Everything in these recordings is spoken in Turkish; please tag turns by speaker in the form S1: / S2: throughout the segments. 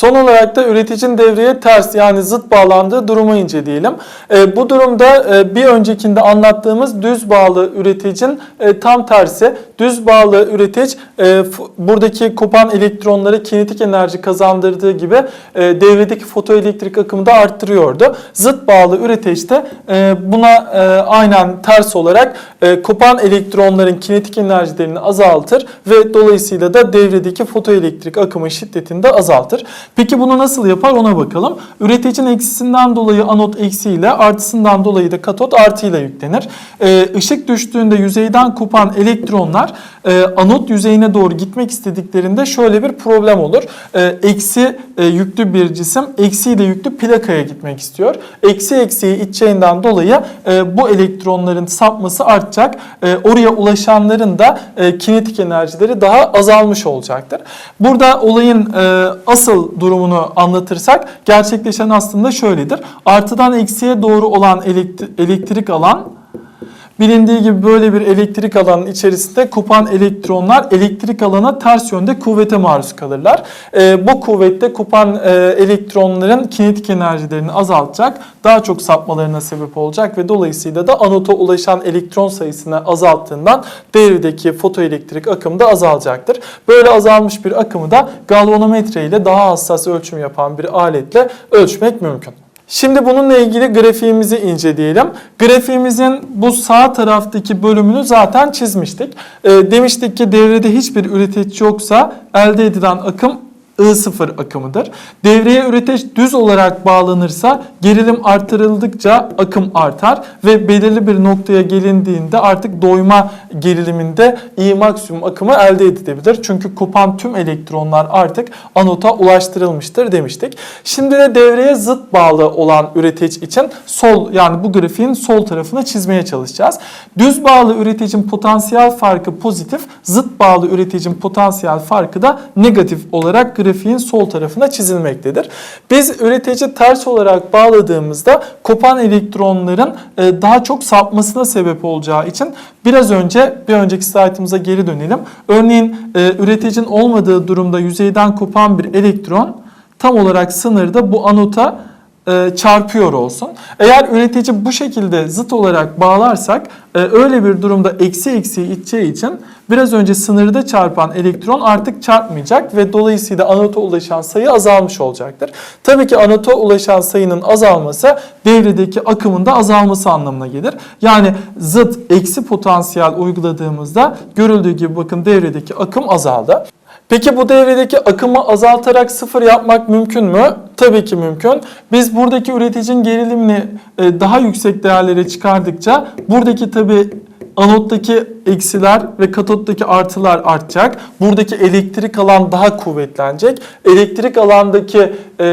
S1: Son olarak da üreticinin devreye ters yani zıt bağlandığı durumu inceleyelim. E, bu durumda e, bir öncekinde anlattığımız düz bağlı üreticinin e, tam tersi. Düz bağlı üretici e, buradaki kopan elektronları kinetik enerji kazandırdığı gibi e, devredeki fotoelektrik akımı da arttırıyordu. Zıt bağlı üretici de e, buna e, aynen ters olarak e, kopan elektronların kinetik enerjilerini azaltır ve dolayısıyla da devredeki fotoelektrik akımın şiddetini de azaltır. Peki bunu nasıl yapar ona bakalım. Üreticinin eksisinden dolayı anot eksiyle artısından dolayı da katot artıyla yüklenir. Ee, ışık düştüğünde yüzeyden kopan elektronlar e, anot yüzeyine doğru gitmek istediklerinde şöyle bir problem olur. Ee, eksi e, yüklü bir cisim eksiyle yüklü plakaya gitmek istiyor. Eksi eksiği iteceğinden dolayı e, bu elektronların sapması artacak. E, oraya ulaşanların da e, kinetik enerjileri daha azalmış olacaktır. Burada olayın e, asıl durumunu anlatırsak gerçekleşen aslında şöyledir. Artıdan eksiye doğru olan elektri- elektrik alan Bilindiği gibi böyle bir elektrik alanın içerisinde kopan elektronlar elektrik alana ters yönde kuvvete maruz kalırlar. Ee, bu kuvvette kopan e, elektronların kinetik enerjilerini azaltacak, daha çok sapmalarına sebep olacak ve dolayısıyla da anota ulaşan elektron sayısını azalttığından devredeki fotoelektrik akımı da azalacaktır. Böyle azalmış bir akımı da galvanometre ile daha hassas ölçüm yapan bir aletle ölçmek mümkün. Şimdi bununla ilgili grafiğimizi inceleyelim. Grafiğimizin bu sağ taraftaki bölümünü zaten çizmiştik. Ee, demiştik ki devrede hiçbir üretici yoksa elde edilen akım I0 akımıdır. Devreye üretici düz olarak bağlanırsa gerilim artırıldıkça akım artar ve belirli bir noktaya gelindiğinde artık doyma geriliminde I maksimum akımı elde edilebilir. Çünkü kopan tüm elektronlar artık anota ulaştırılmıştır demiştik. Şimdi de devreye zıt bağlı olan üretici için sol yani bu grafiğin sol tarafını çizmeye çalışacağız. Düz bağlı üreticinin potansiyel farkı pozitif, zıt bağlı üreticinin potansiyel farkı da negatif olarak grafiğin sol tarafına çizilmektedir. Biz üretici ters olarak bağladığımızda kopan elektronların e, daha çok sapmasına sebep olacağı için biraz önce bir önceki slaytımıza geri dönelim. Örneğin e, üreticinin olmadığı durumda yüzeyden kopan bir elektron tam olarak sınırda bu anota e, çarpıyor olsun. Eğer üretici bu şekilde zıt olarak bağlarsak öyle bir durumda eksi eksi iteceği için biraz önce sınırda çarpan elektron artık çarpmayacak ve dolayısıyla anota ulaşan sayı azalmış olacaktır. Tabii ki anota ulaşan sayının azalması devredeki akımın da azalması anlamına gelir. Yani zıt eksi potansiyel uyguladığımızda görüldüğü gibi bakın devredeki akım azaldı. Peki bu devredeki akımı azaltarak sıfır yapmak mümkün mü? Tabii ki mümkün. Biz buradaki üreticinin gerilimini e, daha yüksek değerlere çıkardıkça buradaki tabii anottaki eksiler ve katottaki artılar artacak. Buradaki elektrik alan daha kuvvetlenecek. Elektrik alandaki e,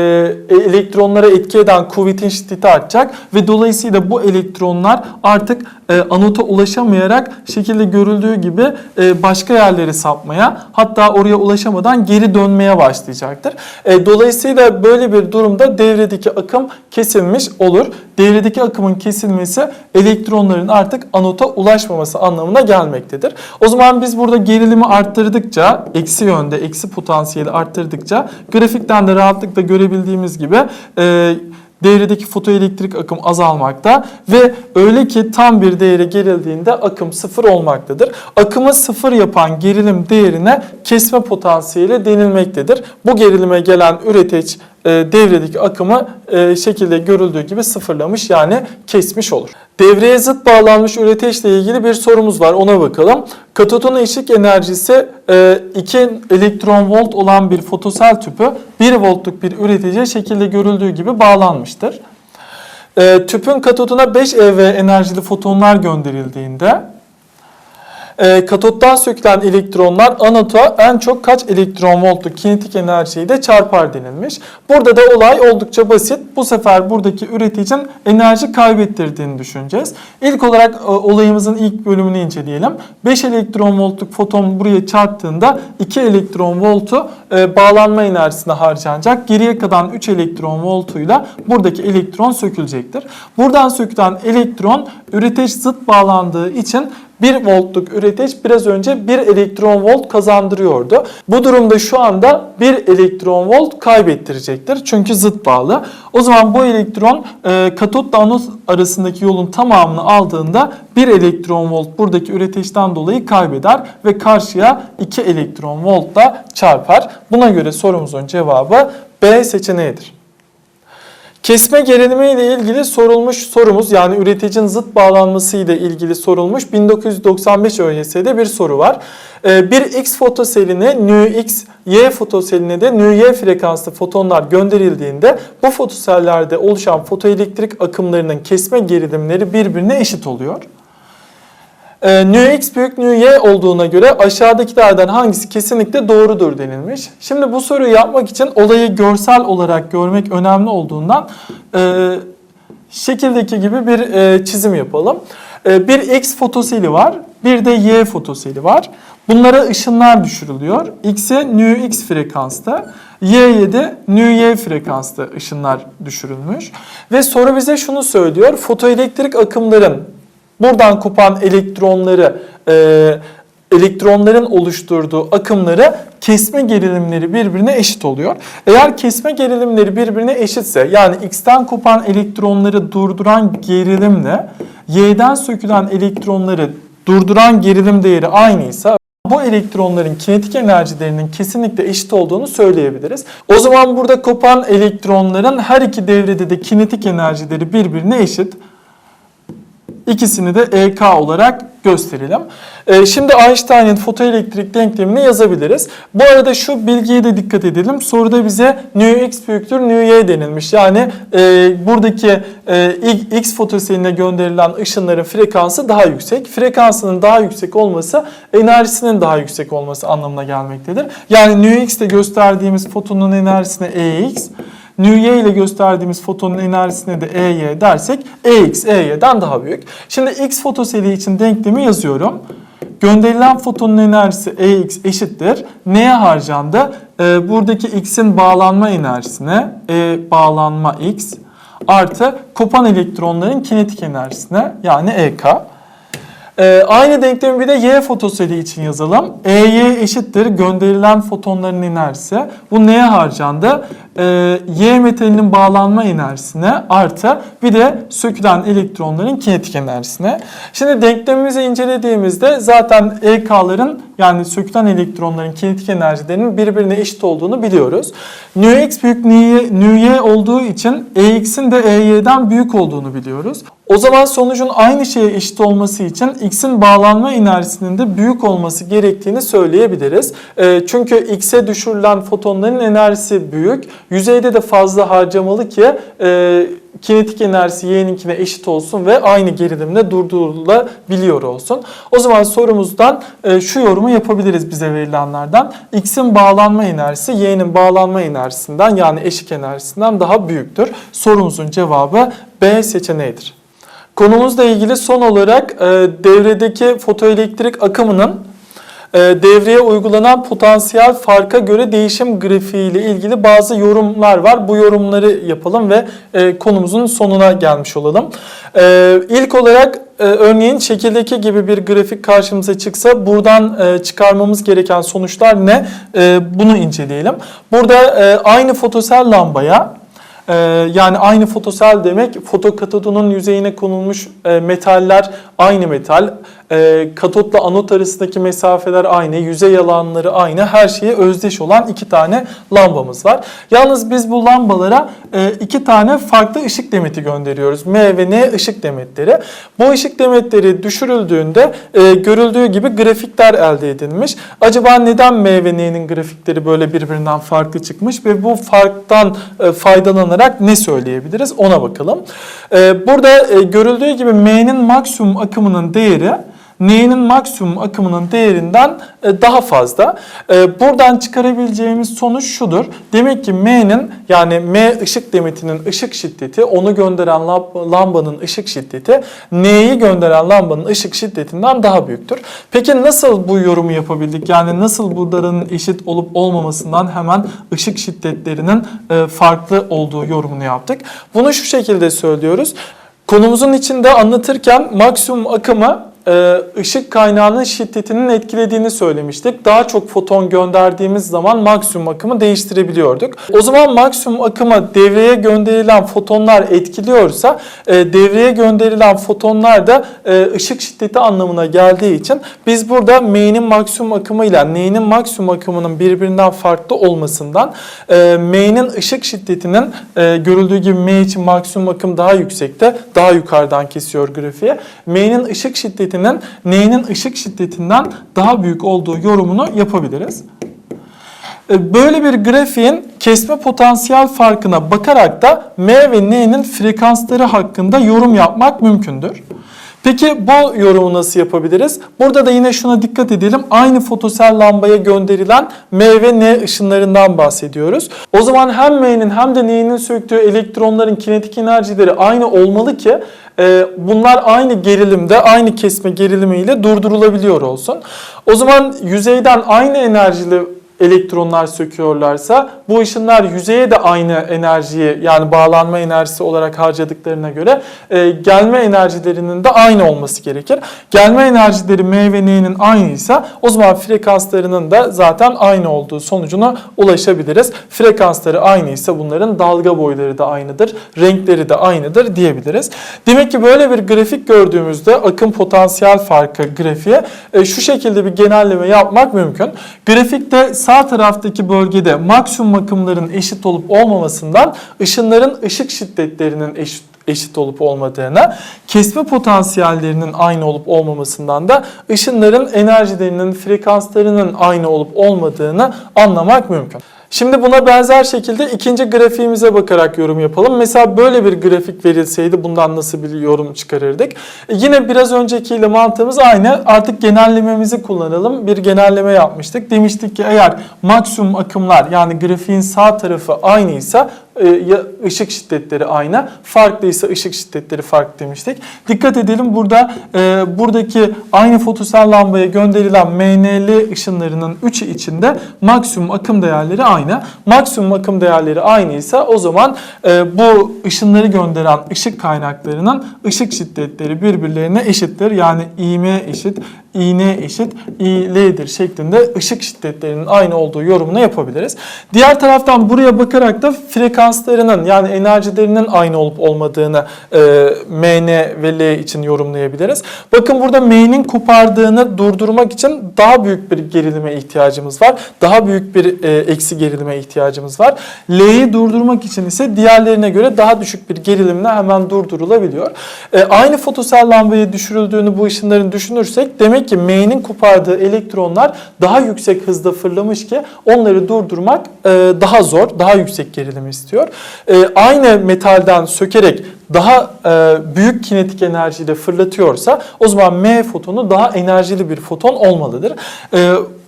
S1: elektronlara etki eden kuvvetin şiddeti artacak ve dolayısıyla bu elektronlar artık e, anota ulaşamayarak şekilde görüldüğü gibi e, başka yerlere sapmaya hatta oraya ulaşamadan geri dönmeye başlayacaktır. E, dolayısıyla böyle bir durumda devredeki akım kesilmiş olur. Devredeki akımın kesilmesi elektronların artık anota ulaşmaması anlamına gelmektedir. O zaman biz burada gerilimi arttırdıkça, eksi yönde, eksi potansiyeli arttırdıkça grafikten de rahatlıkla görebildiğimiz gibi e, devredeki fotoelektrik akım azalmakta ve öyle ki tam bir değere gerildiğinde akım sıfır olmaktadır. Akımı sıfır yapan gerilim değerine kesme potansiyeli denilmektedir. Bu gerilime gelen üretici e, devredeki akımı e, şekilde görüldüğü gibi sıfırlamış yani kesmiş olur. Devreye zıt bağlanmış üreteçle ilgili bir sorumuz var ona bakalım. Katodun eşik enerjisi e, 2 elektron volt olan bir fotosel tüpü 1 voltluk bir üreticiye şekilde görüldüğü gibi bağlanmıştır. E, tüpün katoduna 5 eV enerjili fotonlar gönderildiğinde e, katottan sökülen elektronlar anota en çok kaç elektron voltluk kinetik enerjiyi de çarpar denilmiş. Burada da olay oldukça basit. Bu sefer buradaki üreticinin enerji kaybettirdiğini düşüneceğiz. İlk olarak e, olayımızın ilk bölümünü inceleyelim. 5 elektron voltluk foton buraya çarptığında 2 elektron voltu e, bağlanma enerjisine harcanacak. Geriye kalan 3 elektron voltuyla buradaki elektron sökülecektir. Buradan sökülen elektron üretici zıt bağlandığı için 1 voltluk üreteç biraz önce 1 elektron volt kazandırıyordu. Bu durumda şu anda 1 elektron volt kaybettirecektir. Çünkü zıt bağlı. O zaman bu elektron e, katotla anot arasındaki yolun tamamını aldığında 1 elektron volt buradaki üreteçten dolayı kaybeder ve karşıya 2 elektron voltla çarpar. Buna göre sorumuzun cevabı B seçeneğidir. Kesme gerilimi ile ilgili sorulmuş sorumuz yani üreticinin zıt bağlanması ile ilgili sorulmuş 1995 ÖYS'de bir soru var. Ee, Bir X fotoseline νX, Y fotoseline de νY frekanslı fotonlar gönderildiğinde bu fotosellerde oluşan fotoelektrik akımlarının kesme gerilimleri birbirine eşit oluyor. Ee, e, nü x büyük nü y olduğuna göre aşağıdakilerden hangisi kesinlikle doğrudur denilmiş. Şimdi bu soruyu yapmak için olayı görsel olarak görmek önemli olduğundan e, şekildeki gibi bir e, çizim yapalım. E, bir x fotoseli var, bir de y fotoseli var. Bunlara ışınlar düşürülüyor. X'e nü x frekansta, y'ye de nü y frekansta ışınlar düşürülmüş. Ve soru bize şunu söylüyor. Fotoelektrik akımların buradan kopan elektronları e, elektronların oluşturduğu akımları kesme gerilimleri birbirine eşit oluyor. Eğer kesme gerilimleri birbirine eşitse yani X'ten kopan elektronları durduran gerilimle Y'den sökülen elektronları durduran gerilim değeri aynıysa bu elektronların kinetik enerjilerinin kesinlikle eşit olduğunu söyleyebiliriz. O zaman burada kopan elektronların her iki devrede de kinetik enerjileri birbirine eşit. İkisini de EK olarak gösterelim. E, şimdi Einstein'ın fotoelektrik denklemini yazabiliriz. Bu arada şu bilgiye de dikkat edelim. Soruda bize nu x büyüktür nu y denilmiş. Yani e, buradaki e, x fotoseline gönderilen ışınların frekansı daha yüksek. Frekansının daha yüksek olması enerjisinin daha yüksek olması anlamına gelmektedir. Yani nu x de gösterdiğimiz fotonun enerjisine ex Νy ile gösterdiğimiz fotonun enerjisine de EY dersek EX EY'den daha büyük. Şimdi X fotoseli için denklemi yazıyorum. Gönderilen fotonun enerjisi EX eşittir. Neye harcandı? Ee, buradaki X'in bağlanma enerjisine E bağlanma X artı kopan elektronların kinetik enerjisine yani EK. Ee, aynı denklemi bir de Y fotoseli için yazalım. EY eşittir gönderilen fotonların enerjisi. Bu neye harcandı? Ee, y metalinin bağlanma enerjisine artı bir de sökülen elektronların kinetik enerjisine. Şimdi denklemimizi incelediğimizde zaten EK'ların yani sökülen elektronların kinetik enerjilerinin birbirine eşit olduğunu biliyoruz. νx büyük ny, olduğu için EX'in de EY'den büyük olduğunu biliyoruz. O zaman sonucun aynı şeye eşit olması için X'in bağlanma enerjisinin de büyük olması gerektiğini söyleyebiliriz. Ee, çünkü X'e düşürülen fotonların enerjisi büyük. Yüzeyde de fazla harcamalı ki e, kinetik enerjisi Y'ninkine eşit olsun ve aynı gerilimle durdurulabiliyor olsun. O zaman sorumuzdan e, şu yorumu yapabiliriz bize verilenlerden. X'in bağlanma enerjisi Y'nin bağlanma enerjisinden yani eşik enerjisinden daha büyüktür. Sorumuzun cevabı B seçeneğidir. Konumuzla ilgili son olarak e, devredeki fotoelektrik akımının devreye uygulanan potansiyel farka göre değişim grafiği ile ilgili bazı yorumlar var. Bu yorumları yapalım ve e, konumuzun sonuna gelmiş olalım. E, ilk olarak e, örneğin şekildeki gibi bir grafik karşımıza çıksa buradan e, çıkarmamız gereken sonuçlar ne? Bunu inceleyelim. Burada aynı fotosel lambaya ee, yani aynı fotosel demek fotokatodunun yüzeyine konulmuş metaller aynı metal. E, katotla anot arasındaki mesafeler aynı, yüzey alanları aynı, her şeye özdeş olan iki tane lambamız var. Yalnız biz bu lambalara e, iki tane farklı ışık demeti gönderiyoruz. M ve N ışık demetleri. Bu ışık demetleri düşürüldüğünde e, görüldüğü gibi grafikler elde edilmiş. Acaba neden M ve N'nin grafikleri böyle birbirinden farklı çıkmış ve bu farktan e, faydalanarak ne söyleyebiliriz ona bakalım. E, burada e, görüldüğü gibi M'nin maksimum akımının değeri N'nin maksimum akımının değerinden e, daha fazla. E, Buradan çıkarabileceğimiz sonuç şudur. Demek ki M'nin yani M ışık demetinin ışık şiddeti, onu gönderen lamb- lambanın ışık şiddeti, N'yi gönderen lambanın ışık şiddetinden daha büyüktür. Peki nasıl bu yorumu yapabildik? Yani nasıl bunların eşit olup olmamasından hemen ışık şiddetlerinin e, farklı olduğu yorumunu yaptık. Bunu şu şekilde söylüyoruz. Konumuzun içinde anlatırken maksimum akımı ışık kaynağının şiddetinin etkilediğini söylemiştik. Daha çok foton gönderdiğimiz zaman maksimum akımı değiştirebiliyorduk. O zaman maksimum akımı devreye gönderilen fotonlar etkiliyorsa e, devreye gönderilen fotonlar da e, ışık şiddeti anlamına geldiği için biz burada M'nin maksimum akımı ile N'nin maksimum akımının birbirinden farklı olmasından e, M'nin ışık şiddetinin görüldüğü gibi M için maksimum akım daha yüksekte, daha yukarıdan kesiyor grafiğe. M'nin ışık şiddetinin N'nin ışık şiddetinden daha büyük olduğu yorumunu yapabiliriz. E, Böyle bir grafiğin kesme potansiyel farkına bakarak da M ve N'nin frekansları hakkında yorum yapmak mümkündür. Peki bu yorumu nasıl yapabiliriz? Burada da yine şuna dikkat edelim. Aynı fotosel lambaya gönderilen M ve N ışınlarından bahsediyoruz. O zaman hem M'nin hem de N'nin söktüğü elektronların kinetik enerjileri aynı olmalı ki e, bunlar aynı gerilimde, aynı kesme gerilimiyle durdurulabiliyor olsun. O zaman yüzeyden aynı enerjili elektronlar söküyorlarsa bu ışınlar yüzeye de aynı enerjiyi yani bağlanma enerjisi olarak harcadıklarına göre e, gelme enerjilerinin de aynı olması gerekir. Gelme enerjileri M ve N'nin aynıysa o zaman frekanslarının da zaten aynı olduğu sonucuna ulaşabiliriz. Frekansları aynıysa bunların dalga boyları da aynıdır, renkleri de aynıdır diyebiliriz. Demek ki böyle bir grafik gördüğümüzde akım potansiyel farkı grafiğe e, şu şekilde bir genelleme yapmak mümkün. Grafikte sağ taraftaki bölgede maksimum akımların eşit olup olmamasından ışınların ışık şiddetlerinin eşit eşit olup olmadığına, kesme potansiyellerinin aynı olup olmamasından da ışınların enerjilerinin, frekanslarının aynı olup olmadığını anlamak mümkün. Şimdi buna benzer şekilde ikinci grafiğimize bakarak yorum yapalım. Mesela böyle bir grafik verilseydi bundan nasıl bir yorum çıkarırdık? E, Yine biraz öncekiyle mantığımız aynı. Artık genellememizi kullanalım. Bir genelleme yapmıştık. Demiştik ki eğer maksimum akımlar yani grafiğin sağ tarafı aynıysa ya ışık şiddetleri aynı. Farklıysa ışık şiddetleri farklı demiştik. Dikkat edelim burada e, buradaki aynı fotosel lambaya gönderilen MNL ışınlarının üçü içinde maksimum akım değerleri aynı. Maksimum akım değerleri aynıysa o zaman e, bu ışınları gönderen ışık kaynaklarının ışık şiddetleri birbirlerine eşittir. Yani İM eşit İN eşit İL'dir şeklinde ışık şiddetlerinin aynı olduğu yorumunu yapabiliriz. Diğer taraftan buraya bakarak da frekanslarının yani enerjilerinin aynı olup olmadığını e, MN ve L için yorumlayabiliriz. Bakın burada M'nin kopardığını durdurmak için daha büyük bir gerilime ihtiyacımız var. Daha büyük bir e, eksi gerilime ihtiyacımız var. L'yi durdurmak için ise diğerlerine göre daha düşük bir gerilimle hemen durdurulabiliyor. E, aynı fotosel lambaya düşürüldüğünü bu ışınların düşünürsek demek ki M'nin kopardığı elektronlar daha yüksek hızda fırlamış ki onları durdurmak e, daha zor, daha yüksek gerilim istiyor. E, aynı metalden sökerek daha e, büyük kinetik enerjiyle fırlatıyorsa o zaman M fotonu daha enerjili bir foton olmalıdır.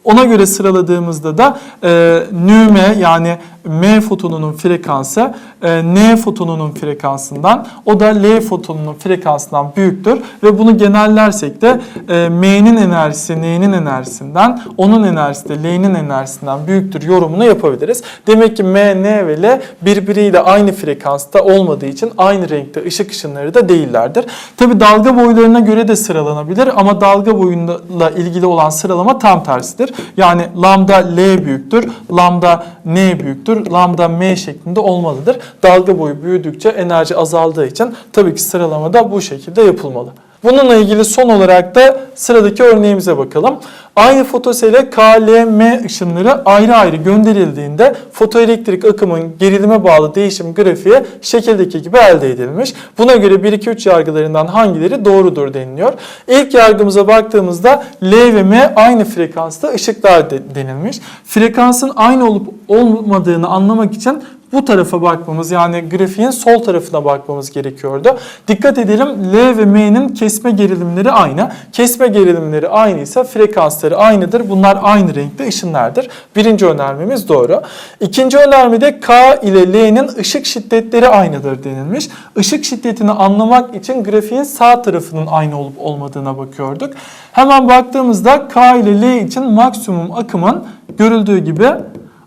S1: Ona göre sıraladığımızda da e, nü M yani M fotonunun frekansı e, N fotonunun frekansından o da L fotonunun frekansından büyüktür ve bunu genellersek de e, M'nin enerjisi N'nin enerjisinden onun enerjisi de L'nin enerjisinden büyüktür yorumunu yapabiliriz. Demek ki M, N ve L birbiriyle aynı frekansta olmadığı için aynı renkte ışık ışınları da değillerdir. Tabi dalga boylarına göre de sıralanabilir ama dalga boyuyla ilgili olan sıralama tam tersidir. Yani lambda L büyüktür, lambda N büyüktür, lambda M şeklinde olmalıdır. Dalga boyu büyüdükçe enerji azaldığı için tabii ki sıralama da bu şekilde yapılmalı. Bununla ilgili son olarak da sıradaki örneğimize bakalım. Aynı fotosele KLM ışınları ayrı ayrı gönderildiğinde fotoelektrik akımın gerilime bağlı değişim grafiği şekildeki gibi elde edilmiş. Buna göre 1-2-3 yargılarından hangileri doğrudur deniliyor. İlk yargımıza baktığımızda L ve M aynı frekansta ışıklar de- denilmiş. Frekansın aynı olup olmadığını anlamak için bu tarafa bakmamız yani grafiğin sol tarafına bakmamız gerekiyordu. Dikkat edelim L ve M'nin kesme gerilimleri aynı. Kesme gerilimleri aynıysa frekansları aynıdır. Bunlar aynı renkte ışınlardır. Birinci önermemiz doğru. İkinci önermede K ile L'nin ışık şiddetleri aynıdır denilmiş. Işık şiddetini anlamak için grafiğin sağ tarafının aynı olup olmadığına bakıyorduk. Hemen baktığımızda K ile L için maksimum akımın görüldüğü gibi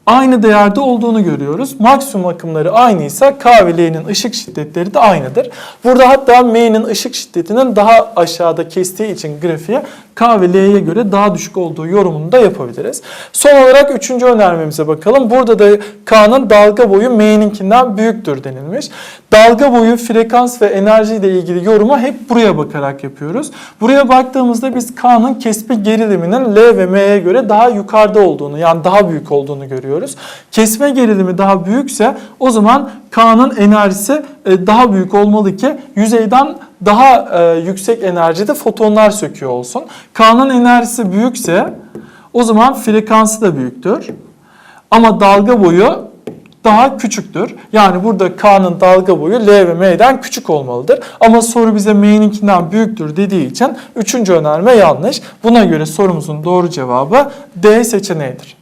S1: aynı değerde olduğunu görüyoruz. Maksimum akımları aynıysa K ve L'nin ışık şiddetleri de aynıdır. Burada hatta M'nin ışık şiddetinin daha aşağıda kestiği için grafiğe K ve L'ye göre daha düşük olduğu yorumunu da yapabiliriz. Son olarak üçüncü önermemize bakalım. Burada da K'nın dalga boyu M'ninkinden büyüktür denilmiş. Dalga boyu, frekans ve enerji ile ilgili yorumu hep buraya bakarak yapıyoruz. Buraya baktığımızda biz K'nın kesme geriliminin L ve M'ye göre daha yukarıda olduğunu yani daha büyük olduğunu görüyoruz. Kesme gerilimi daha büyükse o zaman K'nın enerjisi e, daha büyük olmalı ki yüzeyden daha e, yüksek enerjide fotonlar söküyor olsun. K'nın enerjisi büyükse o zaman frekansı da büyüktür. Ama dalga boyu daha küçüktür. Yani burada K'nın dalga boyu L ve M'den küçük olmalıdır. Ama soru bize M'ninkinden büyüktür dediği için üçüncü önerme yanlış. Buna göre sorumuzun doğru cevabı D seçeneğidir.